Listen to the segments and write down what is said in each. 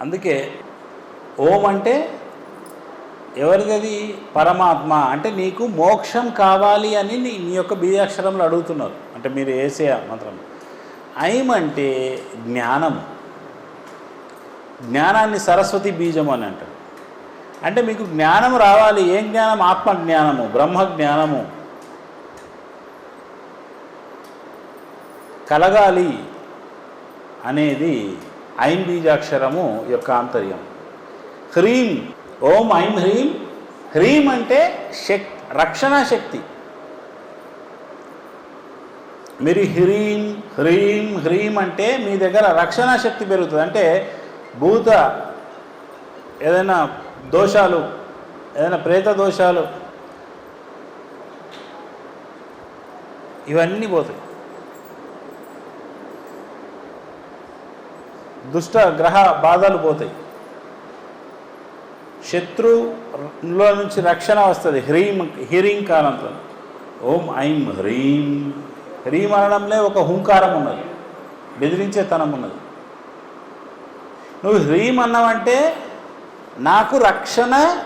అందుకే ఓం అంటే ఎవరిది పరమాత్మ. అంటే నీకు మోక్షం కావాలి అని నీ నీ యొక్క బీజాక్షరంలో అడుగుతున్నారు. అంటే మీరు వేసే మంత్రం. ఐం అంటే జ్ఞానం. జ్ఞానాన్ని సరస్వతి బీజం అని అంటారు. అంటే మీకు జ్ఞానం రావాలి. ఏం జ్ఞానం? ఆత్మ జ్ఞానము బ్రహ్మ జ్ఞానము కలగాలి అనేది ఐం బీజాక్షరము యొక్క ఆంతర్యం. హ్రీం ఓం ఐం హ్రీం హ్రీం అంటే శక్ రక్షణ శక్తి. మీరు హ్రీం హ్రీం హ్రీం అంటే మీ దగ్గర రక్షణ శక్తి పెరుగుతుంది. అంటే భూత ఏదైనా దోషాలు ఏదైనా ప్రేత దోషాలు ఇవన్నీ పోతాయి. దుష్ట గ్రహ బాధలు పోతాయి. శత్రులో నుంచి రక్షణ వస్తుంది. హ్రీం హిరీం కాలంతో ఓం ఐం హ్రీం. హ్రీం అనడంలో ఒక హుంకారం ఉన్నది. బెదిరించే తనం ఉన్నది. నువ్వు హ్రీం అన్నావంటే నాకు రక్షణ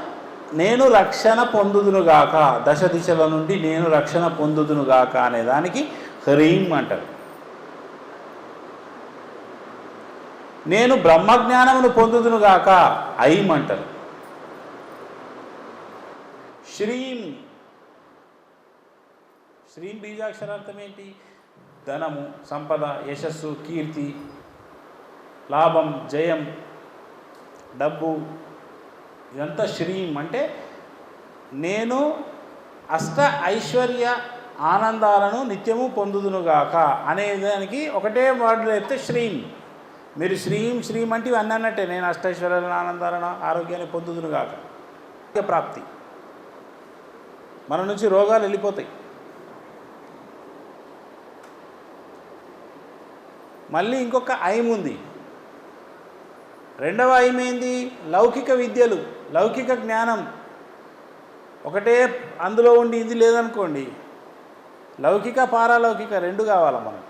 నేను రక్షణ పొందుదునుగాక దశ దిశల నుండి నేను రక్షణ పొందుదునుగాక అనే దానికి హ్రీం అంటారు. నేను బ్రహ్మజ్ఞానమును పొందుదునుగాక ఐం శ్రీం శ్రీం బీజాక్షరార్థం ఏంటి? ధనము సంపద యశస్సు కీర్తి లాభం జయం డబ్బు ఇదంతా శ్రీం అంటే నేను అష్ట ఐశ్వర్య ఆనందాలను నిత్యము పొందుదునుగాక అనే దానికి ఒకటే వర్డ్ అయితే శ్రీం. మీరు శ్రీం శ్రీం అంటే ఇవన్నీ అన్నట్టే. నేను అష్టైశ్వర్యాలను ఆనందాలను ఆరోగ్యాన్ని పొందుదును కాక ప్రాప్తి. మన నుంచి రోగాలు వెళ్ళిపోతాయి. మళ్ళీ ఇంకొక ఐం ఉంది. రెండవ ఐం ఏంది? లౌకిక విద్యలు లౌకిక జ్ఞానం. ఒకటే అందులో ఉండి ఇది లేదనుకోండి. లౌకిక పారాలౌకిక రెండు కావాలి మనం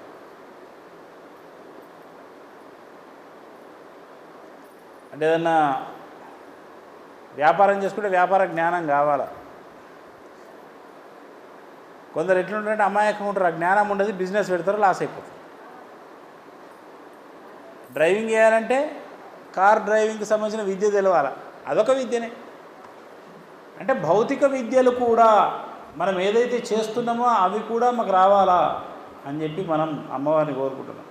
అంటే ఏదన్నా వ్యాపారం చేసుకుంటే వ్యాపార జ్ఞానం కావాలా? కొందరు ఎట్లుంటారంటే అమాయకం ఉంటారు. ఆ జ్ఞానం ఉండదు బిజినెస్ పెడతారు లాస్ అయిపోతారు. డ్రైవింగ్ చేయాలంటే కార్ డ్రైవింగ్కి సంబంధించిన విద్య తెలవాలి? అదొక విద్యనే. అంటే భౌతిక విద్యలు కూడా మనం ఏదైతే చేస్తున్నామో అవి కూడా మాకు రావాలా అని చెప్పి మనం అమ్మవారిని కోరుకుంటున్నాం.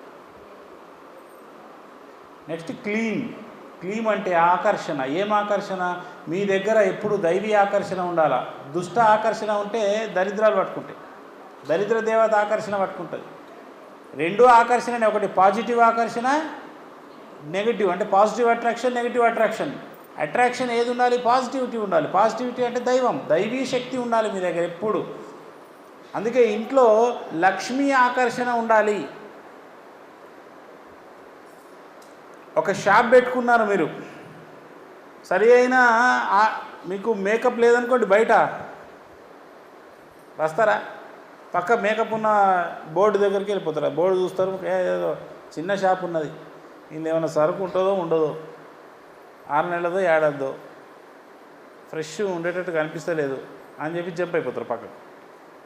Next clean. క్లీమ్ అంటే ఆకర్షణ. ఏం ఆకర్షణ? మీ దగ్గర ఎప్పుడు దైవీ ఆకర్షణ ఉండాలా? దుష్ట ఆకర్షణ ఉంటే దరిద్రాలు పట్టుకుంటాయి. దరిద్ర దేవత ఆకర్షణ పట్టుకుంటుంది. రెండు ఆకర్షణ ఒకటి పాజిటివ్ ఆకర్షణ నెగిటివ్. అంటే positive attraction negative attraction. Attraction ఏది ఉండాలి? పాజిటివిటీ ఉండాలి. పాజిటివిటీ అంటే దైవం. దైవీ శక్తి ఉండాలి మీ దగ్గర ఎప్పుడు. అందుకే ఇంట్లో లక్ష్మీ ఆకర్షణ ఉండాలి. ఒక షాప్ పెట్టుకున్నారు మీరు. సరి అయినా మీకు మేకప్ లేదనుకోండి బయట. వస్తారా? పక్క మేకప్ ఉన్న బోర్డు దగ్గరికి వెళ్ళిపోతారా? బోర్డు చూస్తారు ఏదో చిన్న షాప్ ఉన్నది. ఇందులో ఏమైనా సరుకు ఉంటుందో ఉండదో? ఆరు నెలలదో ఏడాదో ఫ్రెష్ ఉండేటట్టు కనిపిస్తలేదు అని చెప్పి జంప్ అయిపోతారు పక్కకు.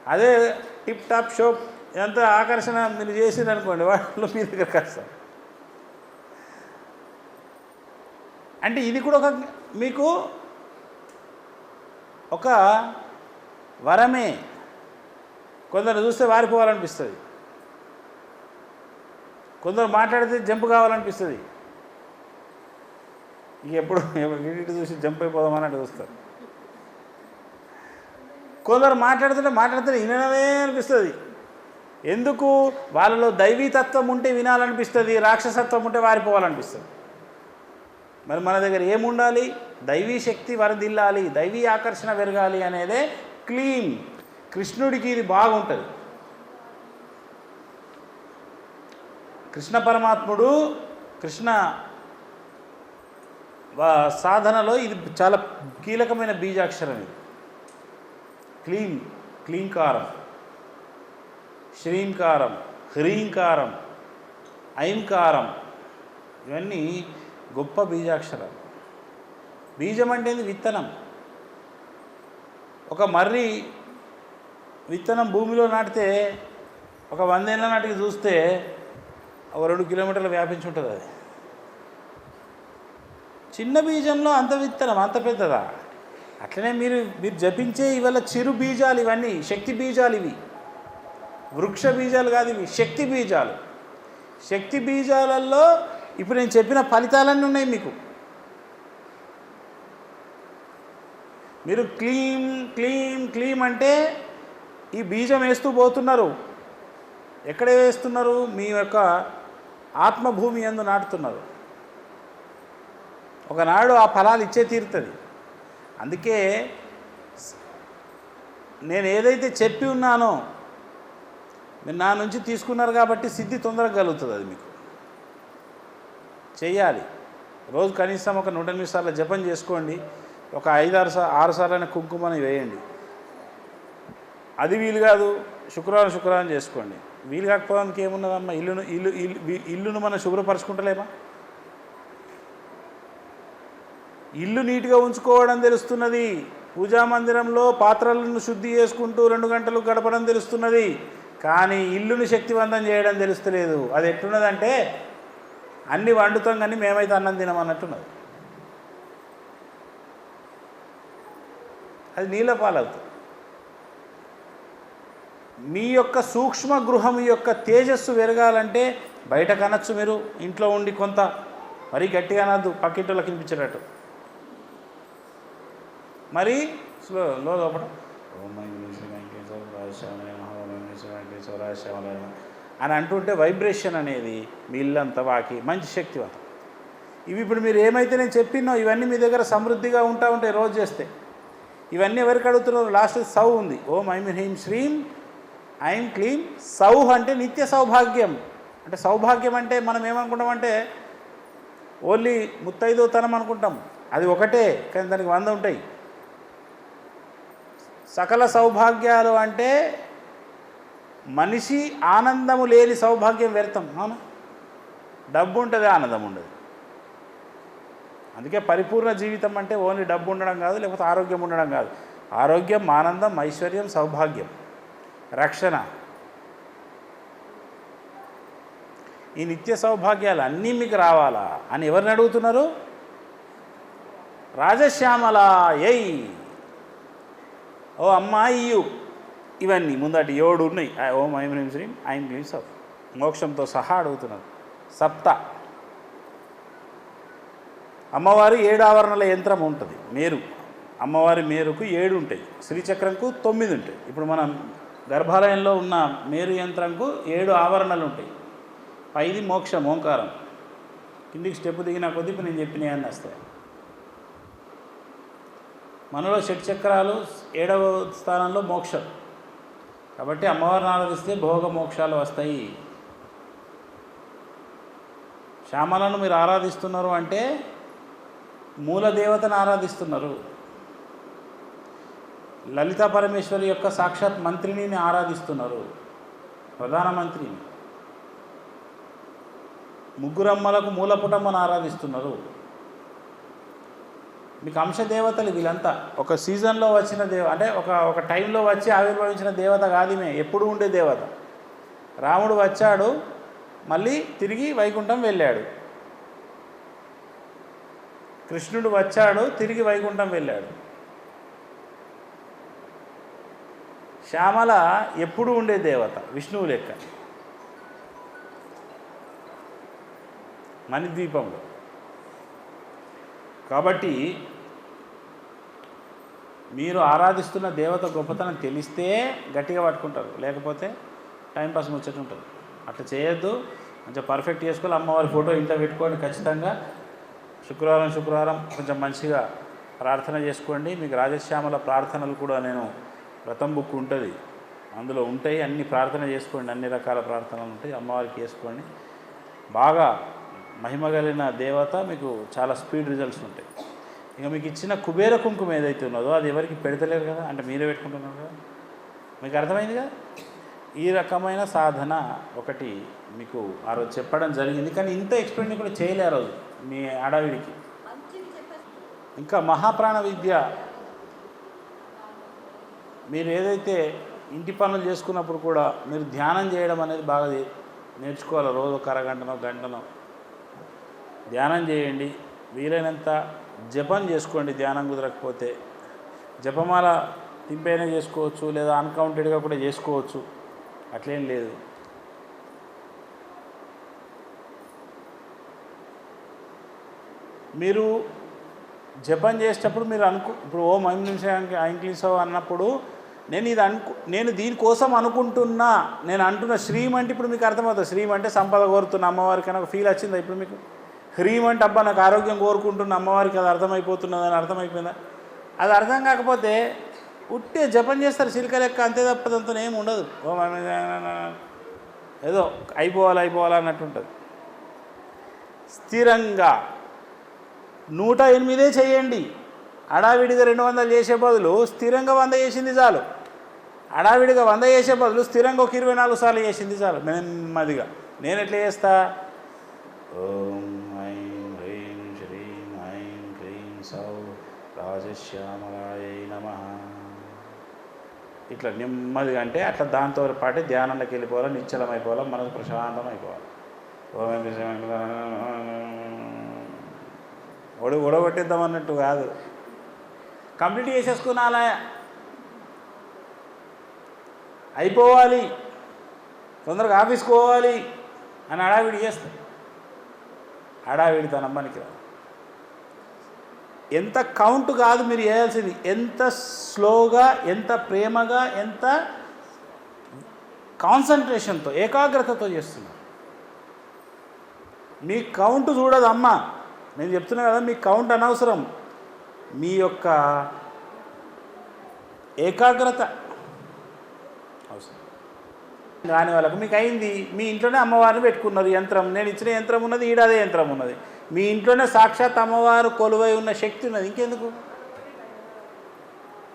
అదే టిప్ టాప్ షోప్ ఎంత ఆకర్షణ మీరు చేసింది అనుకోండి వాళ్ళు మీ దగ్గరకు వస్తారు. అంటే ఇది కూడా ఒక మీకు ఒక వరమే. కొందరు చూస్తే వారిపోవాలనిపిస్తుంది. కొందరు మాట్లాడితే జంప్ కావాలనిపిస్తుంది. ఇక ఎప్పుడు ఇటు చూసి జంప్ అయిపోదామని అటు చూస్తారు. కొందరు మాట్లాడుతుంటే మాట్లాడుతుంటే వినడమే అనిపిస్తుంది. ఎందుకు? వాళ్ళలో దైవీతత్వం ఉంటే వినాలనిపిస్తుంది రాక్షసత్వం ఉంటే వారిపోవాలనిపిస్తుంది. మరి మన దగ్గర ఏముండాలి? దైవీ శక్తి వరదిల్లాలి దైవీ ఆకర్షణ పెరగాలి అనేదే క్లీన్. కృష్ణుడికి ఇది బాగుంటుంది. కృష్ణ పరమాత్ముడు కృష్ణ వా- సాధనలో ఇది చాలా కీలకమైన బీజాక్షరం ఇది. క్లీన్ క్లీంకారం శ్రీంకారం హ్రీంకారం ఐంకారం ఇవన్నీ గొప్ప బీజాక్షరాలు బీజం అంటే ఏంది? విత్తనం. ఒక మర్రి విత్తనం భూమిలో నాటితే ఒక వందేళ్ళ నాటికి చూస్తే ఒక రెండు కిలోమీటర్లు వ్యాపించి ఉంటుంది అది. చిన్న బీజంలో అంత విత్తనం అంత పెద్దదా? అట్లనే మీరు మీరు జపించే ఇవాళ చిరు బీజాలు ఇవన్నీ శక్తి బీజాలు ఇవి. వృక్ష బీజాలు కాదు ఇవి శక్తి బీజాలు. శక్తి బీజాలలో ఇప్పుడు నేను చెప్పిన ఫలితాలన్నీ ఉన్నాయి మీకు. మీరు క్లీం క్లీం క్లీం అంటే ఈ బీజం వేస్తూ పోతున్నారు. ఎక్కడ వేస్తున్నారు? మీ యొక్క ఆత్మభూమి ఎందు నాటుతున్నారు. ఒకనాడు ఆ ఫలాలు ఇచ్చే తీరుతుంది. అందుకే నేను ఏదైతే చెప్పి ఉన్నానో మీరు నా నుంచి తీసుకున్నారు కాబట్టి సిద్ధి తొందరగా కలుగుతుంది అది మీకు. చేయాలి. రోజు కనీసం ఒక నూట ఎనిమిది సార్లు జపం చేసుకోండి. ఒక ఐదు ఆరు సార్ ఆరు సార్లైన కుంకుమని వేయండి. అది వీలు కాదు. శుక్రవారం శుక్రవారం చేసుకోండి. వీలు కాకపోవడానికి ఏమున్నదమ్మా? ఇల్లును ఇల్లు ఇల్లు ఇల్లును మనం శుభ్రపరచుకుంటలేమా? ఇల్లు నీట్గా ఉంచుకోవడం తెలుస్తున్నది. పూజా మందిరంలో పాత్రలను శుద్ధి చేసుకుంటూ రెండు గంటలు గడపడం తెలుస్తున్నది. కానీ ఇల్లుని శక్తివంతం చేయడం తెలుస్తలేదు. అది ఎట్లున్నదంటే అన్ని వండుతాం కానీ మేమైతే అన్నం తినమన్నట్టున్నది. అది నీళ్ళ పాలవుతుంది. మీ యొక్క సూక్ష్మ గృహం యొక్క తేజస్సు పెరగాలంటే బయట కనొచ్చు మీరు ఇంట్లో ఉండి కొంత మరీ గట్టిగా అనద్దు పక్కింటోళ్ళకి వినిపించేటట్టు మరి స్లో లో లోపల. ఓం మై వెంకటేశ్వర రాజశ్యామలయ నమః, ఓం మై వెంకటేశ్వర రాజశ్యామలయ అని అంటుంటే వైబ్రేషన్ అనేది మీ ఇల్లంతా వాకి. మంచి శక్తివంతం. ఇవి ఇప్పుడు మీరు ఏమైతే నేను చెప్పినో ఇవన్నీ మీ దగ్గర సమృద్ధిగా ఉంటా ఉంటాయి రోజు చేస్తే. ఇవన్నీ ఎవరికి అడుగుతున్నారు? లాస్ట్ సౌ ఉంది. ఓం ఐం హ్రీం శ్రీం ఐం క్లీం సౌహ్ అంటే నిత్య సౌభాగ్యం. అంటే సౌభాగ్యం అంటే మనం ఏమనుకుంటామంటే ఓన్లీ ముత్తైదోతనం అనుకుంటాం. అది ఒకటే కానీ దానికి వంద ఉంటాయి. సకల సౌభాగ్యాలు అంటే మనిషి ఆనందము లేని సౌభాగ్యం వ్యర్థం అవునా? డబ్బు ఉంటుంది ఆనందం ఉండదు. అందుకే పరిపూర్ణ జీవితం అంటే ఓన్లీ డబ్బు ఉండడం కాదు లేకపోతే ఆరోగ్యం ఉండడం కాదు. ఆరోగ్యం ఆనందం ఐశ్వర్యం సౌభాగ్యం. రక్షణ. ఈ నిత్య సౌభాగ్యాలు అన్నీ మీకు రావాలా అని ఎవరిని అడుగుతున్నారు? రాజశ్యామల ఎయ్ ఓ అమ్మాయి ఇవన్నీ ముందటి ఏడు ఉన్నాయి. ఓం ఐం హ్రీం శ్రీం ఐం క్లీం సౌ మోక్షంతో సహా అడుగుతున్నారు సప్త. అమ్మవారి ఏడు ఆవరణల యంత్రం ఉంటుంది. మేరు. అమ్మవారి మేరుకు ఏడు ఉంటాయి. శ్రీచక్రంకు తొమ్మిది ఉంటాయి. ఇప్పుడు మనం గర్భాలయంలో ఉన్న మేరు యంత్రంకు ఏడు ఆవరణలు ఉంటాయి. పైది మోక్షం ఓంకారం. కిందికి స్టెప్ దిగిన కొద్దీ నేను చెప్పినాయని వస్తాయి. మనలో షట్ చక్రాలు ఏడవ స్థానంలో మోక్షం. కాబట్టి అమ్మవారిని ఆరాధిస్తే భోగమోక్షాలు వస్తాయి. శ్యామలను మీరు ఆరాధిస్తున్నారు అంటే మూల దేవతను ఆరాధిస్తున్నారు. లలితా పరమేశ్వరి యొక్క సాక్షాత్ మంత్రిని ఆరాధిస్తున్నారు. ప్రధానమంత్రిని ముగ్గురమ్మలకు మూలపుటమ్మను ఆరాధిస్తున్నారు. మీకు అంశదేవతలు వీళ్ళంతా. ఒక సీజన్లో వచ్చిన దేవ అంటే ఒక ఒక టైంలో వచ్చి ఆవిర్భవించిన దేవత కాదిమే. ఎప్పుడు ఉండే దేవత? రాముడు వచ్చాడు మళ్ళీ తిరిగి వైకుంఠం వెళ్ళాడు. కృష్ణుడు వచ్చాడు తిరిగి వైకుంఠం వెళ్ళాడు. శ్యామల ఎప్పుడు ఉండే దేవత? విష్ణువు లెక్క. మణిద్వీపంలో. కాబట్టి మీరు ఆరాధిస్తున్న దేవత గొప్పతనం తెలిస్తే గట్టిగా పట్టుకుంటారు. లేకపోతే టైంపాస్ ముచ్చట ఉంటుంది. అట్లా చేయొద్దు. మంచిగా పర్ఫెక్ట్ చేసుకోవాలి. అమ్మవారి ఫోటో ఇంట్లో పెట్టుకోండి ఖచ్చితంగా. శుక్రవారం శుక్రవారం కొంచెం మంచిగా ప్రార్థన చేసుకోండి. మీకు రాజశ్యామల ప్రార్థనలు కూడా నేను వ్రతం బుక్ ఉంటుంది. అందులో ఉంటాయి. అన్ని ప్రార్థన చేసుకోండి. అన్ని రకాల ప్రార్థనలు ఉంటాయి. అమ్మవారికి చేసుకోండి. బాగా మహిమ కలిగిన దేవత మీకు చాలా స్పీడ్ రిజల్ట్స్ ఉంటాయి. ఇక మీకు ఇచ్చిన కుబేర కుంకుమ ఏదైతే ఉన్నదో అది ఎవరికి పెడతలేరు కదా? అంటే మీరే పెట్టుకుంటున్నారు కదా? మీకు అర్థమైంది కదా ఈ రకమైన సాధన ఒకటి మీకు ఆ రోజు చెప్పడం జరిగింది. కానీ ఇంత ఎక్స్ప్లెయిన్ కూడా చేయలే ఆ రోజు మీ అడవిడికి ఇంకా మహాప్రాణ విద్య మీరు ఏదైతే ఇంటి పనులు చేసుకున్నప్పుడు కూడా మీరు ధ్యానం చేయడం అనేది బాగా నేర్చుకోవాలి. రోజు ఒక అరగంటనో గంటనో. ధ్యానం చేయండి. వీలైనంత జపం చేసుకోండి ధ్యానం కుదరకపోతే. జపమాల తింపైనా చేసుకోవచ్చు లేదా అన్కౌంటెడ్గా కూడా చేసుకోవచ్చు. అట్లేం లేదు. మీరు జపం చేసేటప్పుడు మీరు అనుకు ఇప్పుడు ఓం ఐం నిమిషానికి ఐం అన్నప్పుడు నేను ఇది అనుకు నేను దీనికోసం అనుకుంటున్నా నేను అంటున్న శ్రీం అంటే ఇప్పుడు మీకు అర్థమవుతుంది. శ్రీం అంటే సంపద కోరుతున్న అమ్మవారికి అని ఒక ఫీల్ వచ్చిందా ఇప్పుడు మీకు? హ్రీం అంటే అబ్బా నాకు ఆరోగ్యం కోరుకుంటున్న అమ్మవారికి అది అర్థమైపోతున్నదని అర్థమైపోయిందా? అది అర్థం కాకపోతే ఉట్టే జపం చేస్తారు చిలుక లెక్క అంతే తప్పదంతా ఏమి ఉండదు. ఏదో అయిపోవాలి అయిపోవాలి అన్నట్టు ఉంటుంది. స్థిరంగా నూట ఎనిమిదే చేయండి. అడావిడిగా రెండు వందలు చేసే బదులు స్థిరంగా వంద చేసింది చాలు. అడావిడిగా వంద చేసే బదులు స్థిరంగా ఒక ఇరవై నాలుగు సార్లు చేసింది చాలు నెమ్మదిగా. నేను ఎట్లా చేస్తా? ఓం ఐం హ్రీం శ్రీం ఐం క్లీం సౌ రాజశ్యామలాయ నమ. ఇట్లా నెమ్మదిగా అంటే అట్లా దాంతో పాటు ధ్యానంలోకి వెళ్ళిపోవాలి నిశ్చలం మనసు ప్రశాంతం అయిపోవాలి ఒడి ఒడగొట్టేద్దాం అన్నట్టు కాదు. కంప్లీట్ చేసేసుకున్నాలా? అయిపోవాలి. తొందరగా ఆఫీస్కి పోవాలి అని హడావిడి చేస్తాం. అడావిడి తన అమ్మానికి రాదు ఎంత కౌంట్ కాదు మీరు చేయాల్సింది. ఎంత స్లోగా ఎంత ప్రేమగా ఎంత కాన్సన్ట్రేషన్తో ఏకాగ్రతతో చేస్తున్నారు. మీ కౌంట్ చూడదు అమ్మ నేను చెప్తున్నా కదా మీ కౌంట్ అనవసరం. మీ యొక్క ఏకాగ్రత అవసరం. కాని వాళ్ళకు మీకు అయింది. మీ ఇంట్లోనే అమ్మవారిని పెట్టుకున్నారు యంత్రం. నేను ఇచ్చిన యంత్రం ఉన్నది ఈడాదే యంత్రం ఉన్నది. మీ ఇంట్లోనే సాక్షాత్ అమ్మవారు కొలువై ఉన్న శక్తి ఉన్నది. ఇంకెందుకు?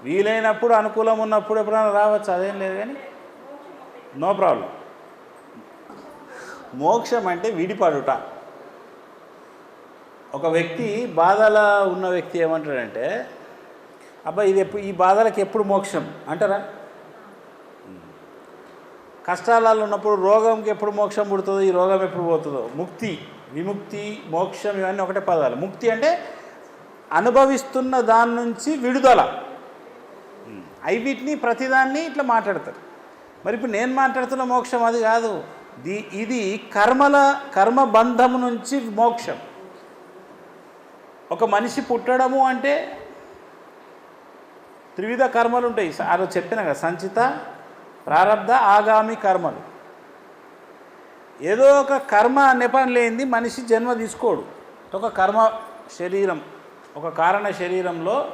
వీలైనప్పుడు అనుకూలం ఉన్నప్పుడు ఎప్పుడైనా రావచ్చు అదేం లేదు కానీ నో ప్రాబ్లం. మోక్షం అంటే విడిపడుట. ఒక వ్యక్తి బాధలో ఉన్న వ్యక్తి ఏమంటాడంటే అబ్బా ఇది ఎప్పుడు ఈ బాధలకు ఎప్పుడు మోక్షం? అంటారా? కష్టాలలో ఉన్నప్పుడు రోగంకి ఎప్పుడు మోక్షం పుడుతుందో ఈ రోగం ఎప్పుడు పోతుందో? ముక్తి. విముక్తి మోక్షం ఇవన్నీ ఒకటే పదాలు. ముక్తి అంటే అనుభవిస్తున్న దాని నుంచి విడుదల. అవి వీటిని ప్రతిదాన్ని ఇట్లా మాట్లాడతారు. మరి ఇప్పుడు నేను మాట్లాడుతున్న మోక్షం అది కాదు. ది ఇది కర్మల కర్మబంధము నుంచి మోక్షం. ఒక మనిషి పుట్టడము అంటే త్రివిధ కర్మలు ఉంటాయి. అలా చెప్పిన కదా సంచిత ప్రారంధ ఆగామి కర్మలు. ఏదో ఒక కర్మ నెపం లేనిది మనిషి జన్మ తీసుకోడు. ఒక కర్మ శరీరం ఒక కారణ శరీరంలో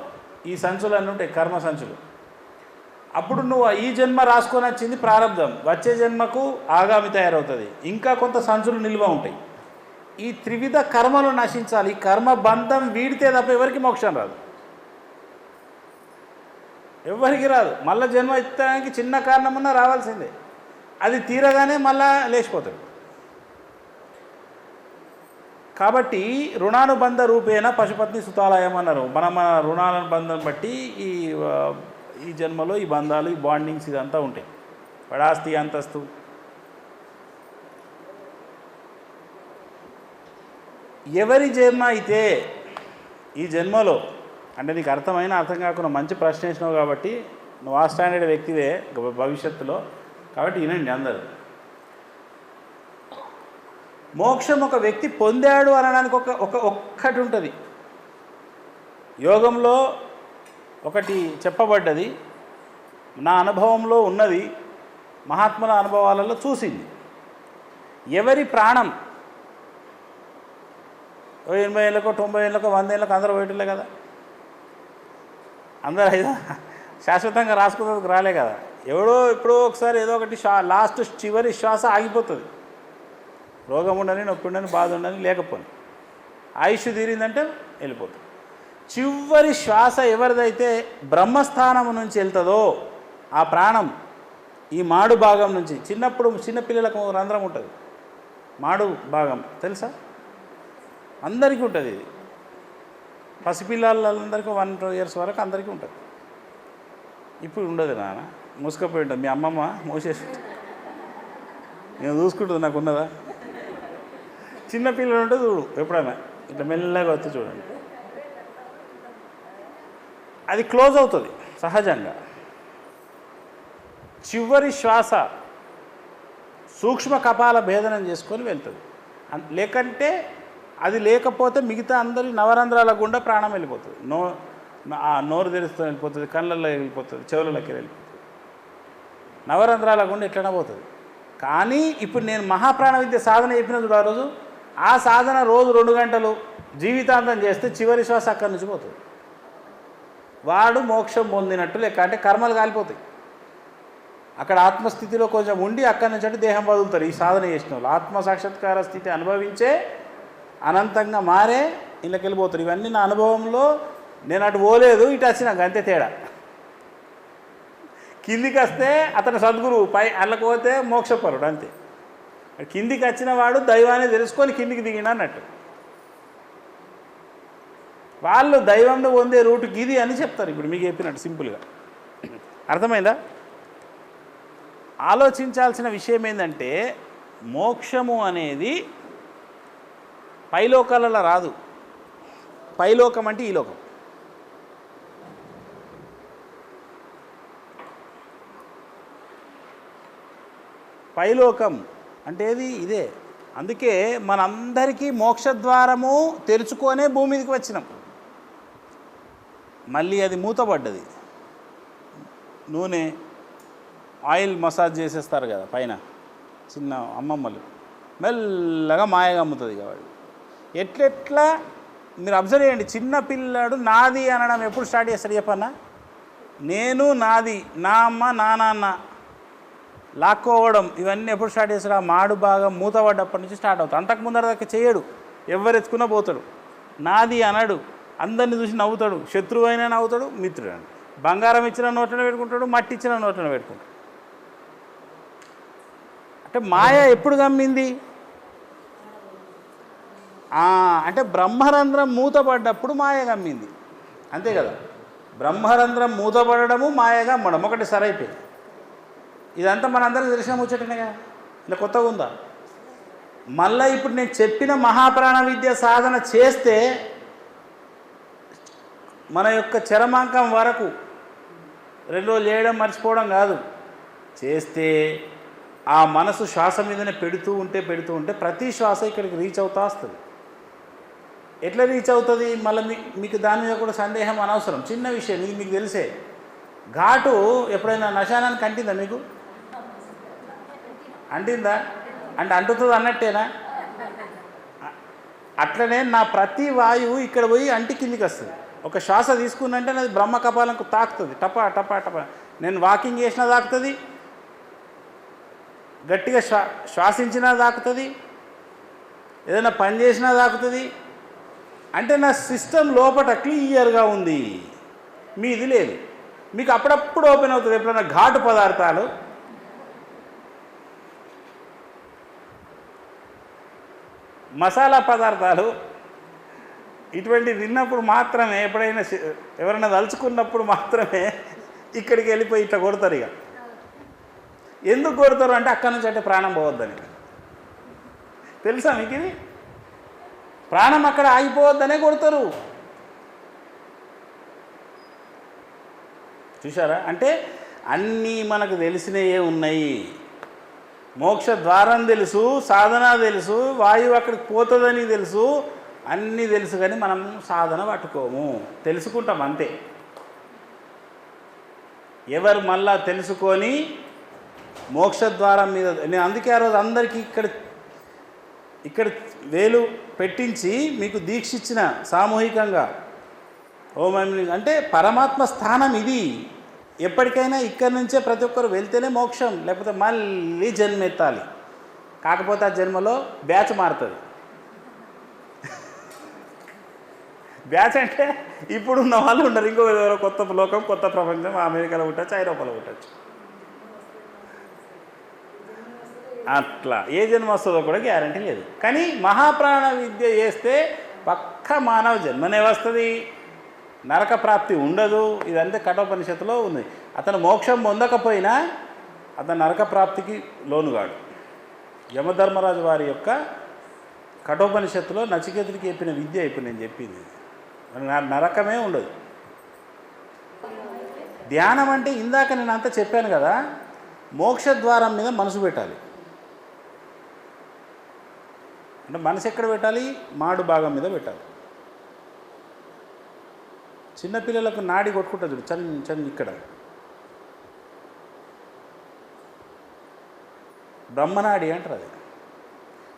ఈ సంచులు అన్నీ ఉంటాయి కర్మ సంచులు. అప్పుడు నువ్వు ఈ జన్మ రాసుకొని వచ్చింది ప్రారంధం వచ్చే జన్మకు ఆగామి తయారవుతుంది. ఇంకా కొంత సంచులు నిల్వ ఉంటాయి. ఈ త్రివిధ కర్మలు నశించాలి. ఈ కర్మ బంధం వీడితే తప్ప ఎవరికి మోక్షం రాదు. ఎవరికి రాదు. మళ్ళీ జన్మ ఎత్తడానికి చిన్న కారణమున్నా రావాల్సిందే. అది తీరగానే మళ్ళా లేచిపోతాడు. కాబట్టి రుణానుబంధ రూపేణ పశుపత్ని సుతాలయం అన్నారు. మన మన రుణానుబంధం బట్టి ఈ ఈ జన్మలో ఈ బంధాలు ఈ బాండింగ్స్ ఇదంతా ఉంటాయి. పడాస్తి అంతస్తు. ఎవరి జన్మ అయితే ఈ జన్మలో అంటే నీకు అర్థమైన అర్థం కాకుండా మంచి ప్రశ్న వేసినావు కాబట్టి నువ్వు ఆ స్టాండర్డ్ వ్యక్తివే భవిష్యత్తులో. కాబట్టి వినండి అందరూ. మోక్షం ఒక వ్యక్తి పొందాడు అనడానికి ఒక ఒక ఒక్కటి ఉంటుంది. యోగంలో ఒకటి చెప్పబడ్డది. నా అనుభవంలో ఉన్నది మహాత్ముల అనుభవాలలో చూసింది. ఎవరి ప్రాణం? ఎనభై ఏళ్ళకో తొంభై ఏళ్ళకో వంద ఏళ్ళకో అందరూ పోయేటలే కదా. అందరూ అయితే శాశ్వతంగా రాసుకున్నందుకు రాలే కదా. ఎవడో ఎప్పుడో ఒకసారి ఏదో ఒకటి షా లాస్ట్ చివరి శ్వాస ఆగిపోతుంది. రోగం ఉండని నొప్పి ఉండని బాధ ఉండని లేకపోని. ఆయుష్ తీరిందంటే వెళ్ళిపోతుంది చివరి శ్వాస ఎవరిదైతే బ్రహ్మస్థానం నుంచి వెళ్తుందో ఆ ప్రాణం ఈ మాడు భాగం నుంచి చిన్నప్పుడు చిన్నపిల్లలకు రంధ్రం ఉంటుంది. మాడు భాగం తెలుసా? అందరికీ ఉంటుంది ఇది. పసిపిల్లలందరికీ వన్ టూ ఇయర్స్ వరకు అందరికీ ఉంటుంది. ఇప్పుడు ఉండదు నాన్న మూసుకపోయి ఉంటుంది మీ అమ్మమ్మ మూసేసి నేను చూసుకుంటుంది నాకు ఉన్నదా? చిన్న పిల్లలు ఉంటే చూడు ఎప్పుడైనా. ఇట్లా మెల్లగా వచ్చి చూడండి. అది క్లోజ్ అవుతుంది సహజంగా. చివరి శ్వాస సూక్ష్మ కపాల భేదనం చేసుకొని వెళ్తుంది. లేకంటే అది లేకపోతే మిగతా అందరి నవరంధ్రాల గుండా ప్రాణం వెళ్ళిపోతుంది. నో నోరు తెరుస్తూ వెళ్ళిపోతుంది కళ్ళల్లో వెళ్ళిపోతుంది చెవులలోకి వెళ్ళిపోతుంది. నవరంధ్రాల గుండా ఎట్లనే పోతుంది. కానీ ఇప్పుడు నేను మహాప్రాణ విద్య సాధన చెప్పిన చూడు ఆ రోజు ఆ సాధన రోజు రెండు గంటలు జీవితాంతం చేస్తే చివరి శ్వాస అక్కడి నుంచి పోతుంది. వాడు మోక్షం పొందినట్టు లెక్క. అంటే కర్మలు కాలిపోతాయి. అక్కడ ఆత్మస్థితిలో కొంచెం ఉండి అక్కడి నుంచి అంటే దేహం వదులుతారు. ఈ సాధన చేసిన వాళ్ళు. ఆత్మ సాక్షాత్కార స్థితి అనుభవించే అనంతంగా మారే ఇళ్ళకి వెళ్ళిపోతారు ఇవన్నీ నా అనుభవంలో నేను అటు పోలేదు ఇటు వచ్చినాక అంతే తేడా. కిందికి వస్తే అతను సద్గురువు పై అల్లకపోతే పోతే మోక్షపరుడు అంతే. కిందికి వచ్చిన వాడు దైవాన్ని తెలుసుకొని కిందికి దిగిన అన్నట్టు. వాళ్ళు దైవంలో పొందే రూటుకి ఇది అని చెప్తారు. ఇప్పుడు మీకు చెప్పినట్టు సింపుల్గా. అర్థమైందా? ఆలోచించాల్సిన విషయం ఏంటంటే మోక్షము అనేది పైలోకాలలో రాదు. పైలోకం అంటే ఈ లోకం. పైలోకం అంటే ఇది ఇదే. అందుకే మనందరికీ మోక్షద్వారము తెరుచుకొనే భూమి మీదకి వచ్చినాం. మళ్ళీ అది మూతపడ్డది. నూనె ఆయిల్ మసాజ్ చేసేస్తారు కదా పైన. చిన్న అమ్మమ్మలు. మెల్లగా మాయగా అమ్ముతుంది కాబట్టి ఎట్లెట్లా? మీరు అబ్జర్వ్ చేయండి. చిన్న పిల్లాడు నాది అనడం ఎప్పుడు స్టార్ట్ చేస్తాడు చెప్పన్నా? నేను నాది నా అమ్మ నా నాన్న లాక్కోవడం ఇవన్నీ ఎప్పుడు స్టార్ట్ చేస్తాడు ఆ మాడు బాగా మూతపడ్డప్పటి నుంచి స్టార్ట్ అవుతుంది. అంతకు ముందర దాకా చేయడు. ఎవరు ఎత్తుకున్నా పోతాడు. నాది అనడు. అందరిని చూసి నవ్వుతాడు. శత్రువు అయినా నవ్వుతాడు మిత్రుడు అని బంగారం ఇచ్చిన నోట్లను పెట్టుకుంటాడు మట్టి ఇచ్చిన నోట్లను పెట్టుకుంటాడు. అంటే మాయ ఎప్పుడు గమ్మింది అంటే బ్రహ్మరంధ్రం మూతపడ్డప్పుడు మాయ గమ్మింది అంతే కదా? బ్రహ్మరంధ్రం మూతపడడము మాయ గమ్మడం ఒకటి సరైపోయింది. ఇదంతా మనందరికీ తెలిసిన ముచ్చటనే కదా? ఇలా కొత్తగా ఉందా? మళ్ళీ ఇప్పుడు నేను చెప్పిన మహాప్రాణ విద్య సాధన చేస్తే మన యొక్క చరమాంకం వరకు రెండు రోజులు చేయడం మర్చిపోవడం కాదు. చేస్తే ఆ మనసు శ్వాస మీదనే పెడుతూ ఉంటే పెడుతూ ఉంటే ప్రతి శ్వాస ఇక్కడికి రీచ్ అవుతా వస్తుంది. ఎట్లా రీచ్ అవుతుంది? మళ్ళీ మీ మీకు దాని మీద కూడా సందేహం అనవసరం. చిన్న విషయం ఇది మీకు తెలిసే. ఘాటు ఎప్పుడైనా నశానానికి అంటిందా మీకు? అంటిందా? అంటే అంటుతుంది అన్నట్టేనా? అట్లనే నా ప్రతి వాయువు ఇక్కడ పోయి అంటి కిందికి వస్తుంది. ఒక శ్వాస తీసుకున్నంటే అది బ్రహ్మ కపాలకు తాకుతుంది. టపా టపా టపా. నేను వాకింగ్ చేసినా తాకుతుంది. గట్టిగా శ్వా శ్వాసించినా తాకుతుంది. ఏదైనా పని చేసినా తాకుతుంది. అంటే నా సిస్టమ్ లోపల క్లియర్గా ఉంది. మీది లేదు. మీకు అప్పుడప్పుడు ఓపెన్ అవుతుంది ఎప్పుడైనా ఘాటు పదార్థాలు. మసాలా పదార్థాలు ఇటువంటి తిన్నప్పుడు మాత్రమే ఎప్పుడైనా ఎవరైనా తలుచుకున్నప్పుడు మాత్రమే ఇక్కడికి వెళ్ళిపోయి ఇట్లా కొడతారు ఇక. ఎందుకు కొడతారు అంటే అక్కడి నుంచి అంటే ప్రాణం పోవద్దని. తెలుసా మీకు ఇది? ప్రాణం అక్కడ ఆగిపోవద్దనే కొడతారు. చూసారా అంటే అన్నీ మనకు తెలిసినవే ఉన్నాయి. మోక్ష ద్వారం తెలుసు సాధన తెలుసు వాయువు అక్కడికి పోతుందని తెలుసు అన్నీ తెలుసు కానీ మనం సాధన పట్టుకోము. తెలుసుకుంటాం అంతే. ఎవరు మళ్ళా తెలుసుకొని మోక్షద్వారం మీద నేను అందుకే ఆ రోజు అందరికీ ఇక్కడ ఇక్కడ వేలు పెట్టించి మీకు దీక్ష ఇచ్చిన సామూహికంగా. ఓం అంటే పరమాత్మ స్థానం ఇది. ఎప్పటికైనా ఇక్కడి నుంచే ప్రతి ఒక్కరు వెళ్తేనే మోక్షం లేకపోతే మళ్ళీ జన్మ ఎత్తాలి కాకపోతే ఆ జన్మలో బ్యాచ్ మారుతుంది. బ్యాచ్ అంటే ఇప్పుడు ఉన్న వాళ్ళు ఉండరు. ఇంకో ఎవరో కొత్త లోకం కొత్త ప్రపంచం అమెరికాలో ఉండొచ్చు ఐరోపాలో ఉండొచ్చు అట్లా. ఏ జన్మ వస్తుందో కూడా గ్యారంటీ లేదు. కానీ మహాప్రాణ విద్య చేస్తే పక్క మానవ జన్మనే వస్తుంది నరక ప్రాప్తి ఉండదు. ఇదంతా కఠోపనిషత్తులో ఉంది. అతను మోక్షం పొందకపోయినా అతను నరక ప్రాప్తికి లోనుగాడు యమధర్మరాజు వారి యొక్క కఠోపనిషత్తులో నచికేతుడికి చెప్పిన విద్య ఇప్పుడు నేను చెప్పింది. నరకమే ఉండదు. ధ్యానం అంటే ఇందాక నేను అంతా చెప్పాను కదా మోక్ష ద్వారం మీద మనసు పెట్టాలి. అంటే మనసు ఎక్కడ పెట్టాలి? మాడు భాగం మీద పెట్టాలి. చిన్నపిల్లలకు నాడి కొట్టుకుంటుంది చూడు చల్ ఇక్కడ. బ్రహ్మనాడి అంటారు అది.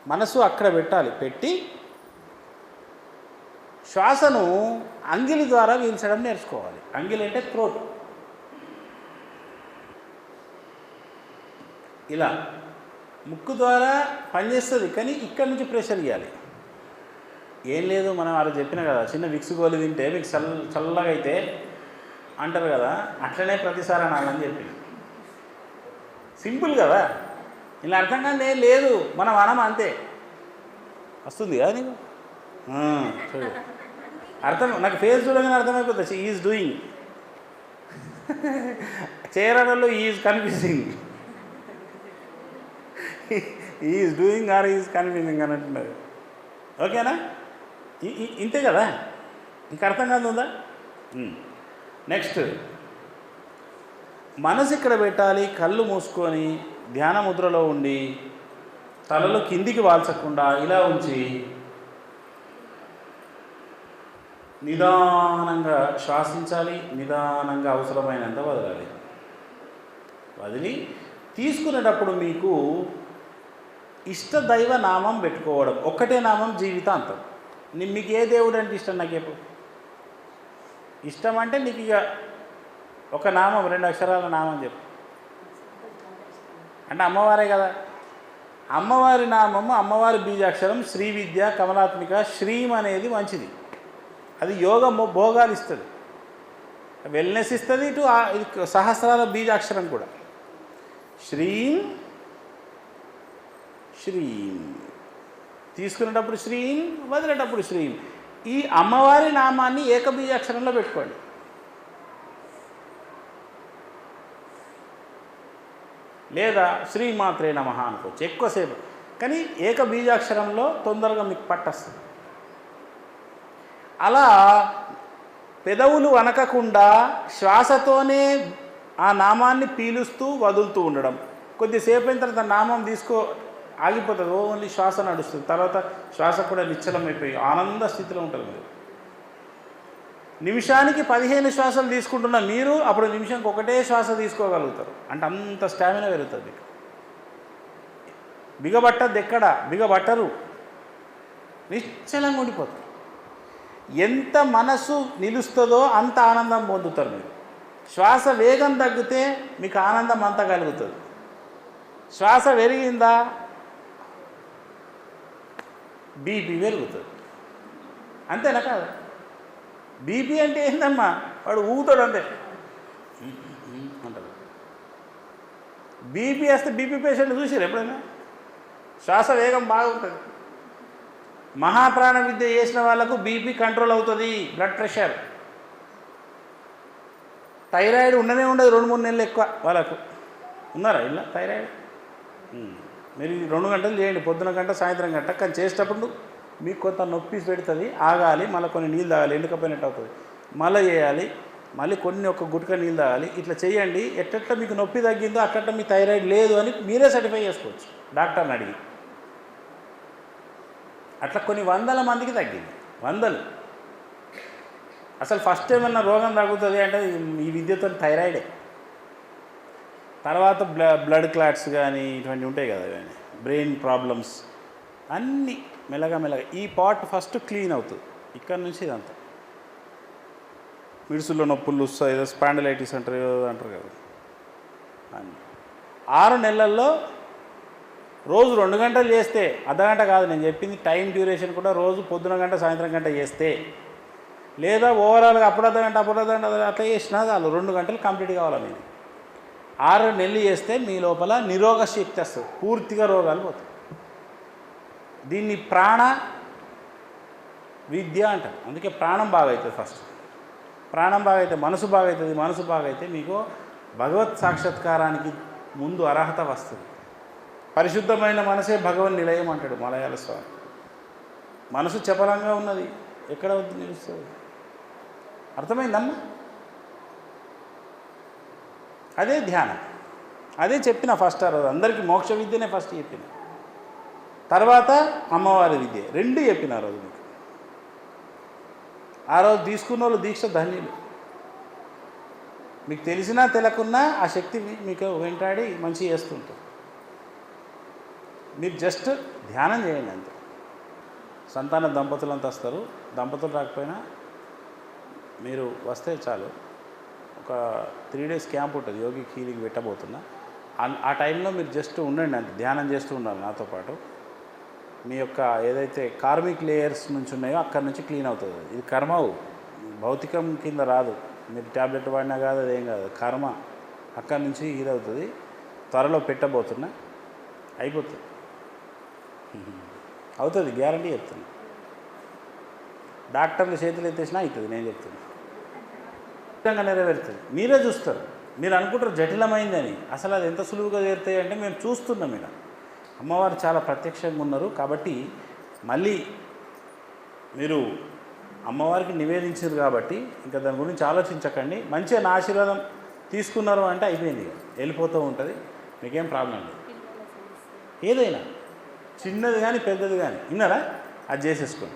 మనసు అక్కడ పెట్టాలి పెట్టి శ్వాసను అంగిలి ద్వారా పీల్చడం నేర్చుకోవాలి. అంగిలి అంటే త్రోట్ ఇలా ముక్కు ద్వారా పనిచేస్తుంది కానీ ఇక్కడి నుంచి ప్రెషర్ ఇవ్వాలి ఏం లేదు మనం అలా చెప్పిన కదా. చిన్న విక్స్ గోలు తింటే మీకు చల్ చల్లగా అయితే అంటారు కదా. అట్లనే ప్రతిసారి అనాలని చెప్పి సింపుల్ కదా. ఇలా అర్థం కాదు ఏం లేదు. మనం అనం అంతే. వస్తుంది కదా నీకు? చూడు. అర్థం నాకు ఫేస్ చూడగానే అర్థమైపోతుంది. Is doing చేరడంలో is confusing is doing or is confusing అని అంటున్నారు ఓకేనా ఇంతే కదా? ఇంక అర్థం కాదు ఉందా? నెక్స్ట్ మనసు ఇక్కడ పెట్టాలి కళ్ళు మూసుకొని ధ్యాన ముద్రలో ఉండి తలలో కిందికి వాల్చకుండా ఇలా ఉంచి నిదానంగా శ్వాసించాలి నిదానంగా అవసరమైనంత వదలాలి. వదిలి తీసుకునేటప్పుడు మీకు ఇష్టదైవ నామం పెట్టుకోవడం ఒక్కటే నామం జీవితాంతం. మీకు ఏ దేవుడు అంటే ఇష్టం నాకు చెప్పు ఇష్టం అంటే నీకు ఇక ఒక నామం రెండు అక్షరాల నామం చెప్పు. అంటే అమ్మవారే కదా. అమ్మవారి నామము అమ్మవారి బీజాక్షరం శ్రీ విద్య కమలాత్మిక శ్రీం అనేది మంచిది. అది యోగ భోగాలు ఇస్తుంది. వెల్నెస్ ఇస్తుంది ఇటు సహస్రాల బీజాక్షరం కూడా. శ్రీం శ్రీం. తీసుకునేటప్పుడు శ్రీం వదిలేటప్పుడు శ్రీం. ఈ అమ్మవారి నామాన్ని ఏకబీజాక్షరంలో పెట్టుకోండి. లేదా శ్రీమాత్రే నమ అనుకోవచ్చు ఎక్కువసేపు. కానీ ఏకబీజాక్షరంలో తొందరగా మీకు పట్టస్తుంది. అలా పెదవులు వనకకుండా శ్వాసతోనే ఆ నామాన్ని పీలుస్తూ వదులుతూ ఉండడం. కొద్దిసేపు అయిన తర్వాత నామం తీసుకో ఆగిపోతుంది ఓన్లీ శ్వాస నడుస్తుంది. తర్వాత శ్వాస కూడా నిశ్చలమైపోయి ఆనంద స్థితిలో ఉంటుంది మీరు. నిమిషానికి పదిహేను శ్వాసలు తీసుకుంటున్న మీరు అప్పుడు నిమిషంకి ఒకటే శ్వాస తీసుకోగలుగుతారు. అంటే అంత స్టామినా పెరుగుతుంది మీకు. బిగబట్టద్దు ఎక్కడ? బిగబట్టరు. నిశ్చలంగా ఉండిపోతారు. ఎంత మనసు నిలుస్తుందో అంత ఆనందం పొందుతారు మీరు. శ్వాస వేగం తగ్గితే మీకు ఆనందం అంత కలుగుతుంది. శ్వాస పెరిగిందా? బీపీ పెరుగుతుంది. అంతేనా కాదు? బీపీ అంటే ఏందమ్మా? వాడు ఊగుతాడు అంతే. అంటాడు. బీపీ వేస్తే బీపీ పేషెంట్ చూసారు ఎప్పుడైనా? శ్వాస వేగం బాగుంటుంది. మహాప్రాణ విద్య చేసిన వాళ్ళకు బీపీ కంట్రోల్ అవుతుంది బ్లడ్ ప్రెషర్. థైరాయిడ్ ఉండనే ఉండదు రెండు మూడు నెలలు ఎక్కువ వాళ్ళకు. ఉన్నారా ఇలా థైరాయిడ్? మీరు రెండు గంటలు చేయండి. పొద్దున గంట సాయంత్రం గంట. కానీ చేసేటప్పుడు మీకు కొంత నొప్పి పెడుతుంది ఆగాలి మళ్ళీ కొన్ని నీళ్ళు తాగాలి ఎండుకపోయినట్టు అవుతుంది. మళ్ళీ చేయాలి మళ్ళీ కొన్ని ఒక గుట్క నీళ్ళు తాగాలి. ఇట్లా చేయండి. ఎట్ట మీకు నొప్పి తగ్గిందో అట్టట్లా మీ థైరాయిడ్ లేదు అని మీరే సర్టిఫై చేసుకోవచ్చు. డాక్టర్ని అడిగి. అట్లా కొన్ని వందల మందికి తగ్గింది. వందలు. అసలు ఫస్ట్ ఏమన్నా రోగం తగ్గుతుంది అంటే ఈ విద్యతో థైరాయిడే. తర్వాత బ్లడ్ క్లాట్స్ కానీ ఇటువంటి ఉంటాయి కదా ఇవన్నీ. బ్రెయిన్ ప్రాబ్లమ్స్ అన్నీ మెల్లగా మెల్లగా. ఈ పార్ట్ ఫస్ట్ క్లీన్ అవుతుంది. ఇక్కడ నుంచి ఇదంతా. మిడుసుల్లో నొప్పులు వస్తాయి. ఏదో స్పాండలైటిస్ అంటారు ఏదో అంటారు కదా. ఆరు నెలల్లో రోజు రెండు గంటలు చేస్తే అర్ధగంట కాదు నేను చెప్పింది టైం డ్యూరేషన్ కూడా రోజు పొద్దున గంట సాయంత్రం గంట చేస్తే లేదా ఓవరాల్గా అప్పుడు అర్ధగంట అప్పుడు అర్ధగంట అట్లా చేసినా చాలు. రెండు గంటలు కంప్లీట్ కావాలి మీరు ఆరు నెలలు చేస్తే మీ లోపల నిరోగ శక్తి వస్తుంది. పూర్తిగా రోగాలు పోతాయి. దీన్ని ప్రాణ విద్య అంటారు. అందుకే ప్రాణం బాగా అవుతుంది ఫస్ట్ ప్రాణం బాగా అయితే మనసు బాగా అవుతుంది మనసు బాగా అయితే మీకు భగవత్ సాక్షాత్కారానికి ముందు అర్హత వస్తుంది. పరిశుద్ధమైన మనసే భగవన్ నిలయం అంటాడు మలయాళ స్వామి. మనసు చపలంగా ఉన్నది. ఎక్కడ వద్దు నిలుస్తుంది. అర్థమైందమ్మా? అదే ధ్యానం. అదే చెప్పిన ఫస్ట్ ఆ రోజు. అందరికీ మోక్ష విద్యనే ఫస్ట్ చెప్పిన. తర్వాత అమ్మవారి విద్య. రెండు చెప్పిన ఆ రోజు మీకు. ఆ రోజు తీసుకున్న వాళ్ళు దీక్ష ధన్యులు. మీకు తెలిసినా తెలియకున్నా ఆ శక్తి మీ- మీకు వెంటాడి మంచి చేస్తుంటుంది మీరు జస్ట్ ధ్యానం చేయండి అంతే. సంతాన దంపతులు అంతా వస్తారు. దంపతులు రాకపోయినా మీరు వస్తే చాలు. ఒక త్రీ డేస్ క్యాంప్ ఉంటుంది. యోగి హీలింగ్ పెట్టబోతున్నా. ఆ- టైంలో మీరు జస్ట్ ఉండండి అంటే ధ్యానం చేస్తూ ఉండాలి నాతో పాటు. మీ యొక్క ఏదైతే కార్మిక్ లేయర్స్ నుంచి ఉన్నాయో అక్కడి నుంచి క్లీన్ అవుతుంది. ఇది కర్మవు భౌతికం కింద రాదు. మీరు ట్యాబ్లెట్ వాడినా కాదు అదేం కాదు. కర్మ అక్కడి నుంచి హీల్ అవుతుంది. త్వరలో పెట్టబోతున్నా. అయిపోతుంది. అవుతుంది. గ్యారంటీ చెప్తున్నా. డాక్టర్లు చేతులు ఎత్తేసినా అవుతుంది. నేను చెప్తున్నా. ఖచ్చితంగా నెరవేరుతుంది. మీరే చూస్తారు. మీరు అనుకుంటారు జటిలమైందని. అసలు అది ఎంత సులువుగా చేరుతాయి అంటే మేము చూస్తున్నాం ఇక్కడ అమ్మవారు చాలా ప్రత్యక్షంగా ఉన్నారు కాబట్టి మళ్ళీ మీరు అమ్మవారికి నివేదించారు కాబట్టి ఇంకా దాని గురించి ఆలోచించకండి. మంచిగా నా ఆశీర్వాదం తీసుకున్నారు అంటే అయిపోయింది వెళ్ళిపోతూ ఉంటుంది. మీకేం ప్రాబ్లం లేదు. ఏదైనా చిన్నది కానీ పెద్దది కానీ. విన్నారా? అది చేసేసుకోండి.